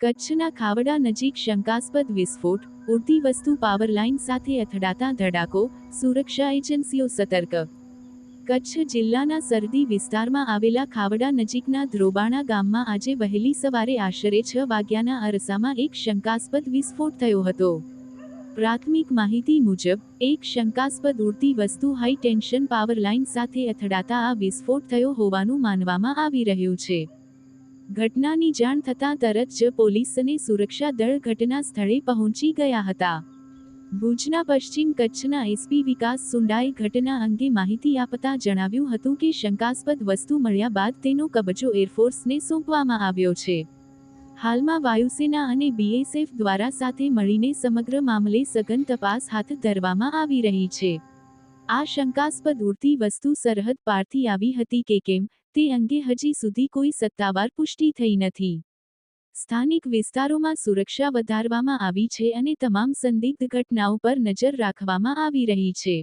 કચ્છના ખાવડા નજીક શંકાસ્પદ વિસ્ફોટ, ઉડતી વસ્તુ પાવર લાઇન સાથે અથડાતા ધડાકો, સુરક્ષા એજન્સીઓ સતર્ક. કચ્છ જિલ્લાના સરદી વિસ્તારમાં આવેલા ખાવડા નજીકના ધ્રોબાણા ગામમાં આજે વહેલી સવારે આશરે છ વાગ્યાના અરસામાં એક શંકાસ્પદ વિસ્ફોટ થયો હતો. પ્રાથમિક માહિતી મુજબ, એક શંકાસ્પદ ઉડતી વસ્તુ હાઈ ટેન્શન પાવર લાઇન સાથે અથડાતા આ વિસ્ફોટ થયો હોવાનું માનવામાં આવી રહ્યું છે. ઘટનાની જાણ થતાં તરત જ પોલીસ અને સુરક્ષા દળ ઘટના સ્થળે પહોંચી ગયા હતા. ભુજના પશ્ચિમ કચ્છના એસપી વિકાસ સુંડાએ ઘટના અંગે માહિતી આપતા જણાવ્યું હતું કે શંકાસ્પદ વસ્તુ મળ્યા બાદ તેનો કબજો એરફોર્સને સોંપવામાં આવ્યો છે. હાલમાં વાયુસેના અને બીએસએફ દ્વારા સાથે મળીને સમગ્ર મામલે સઘન તપાસ હાથ ધરવામાં આવી રહી છે. આ શંકાસ્પદ ઉડતી વસ્તુ સરહદ પારથી આવી હતી કે કેમ, તે અંગે હજી સુધી કોઈ સત્તાવાર પુષ્ટિ થઈ નથી. સ્થાનિક વિસ્તારોમાં સુરક્ષા વધારવામાં આવી છે અને તમામ સંદિગ્ધ ઘટનાઓ પર નજર રાખવામાં આવી રહી છે.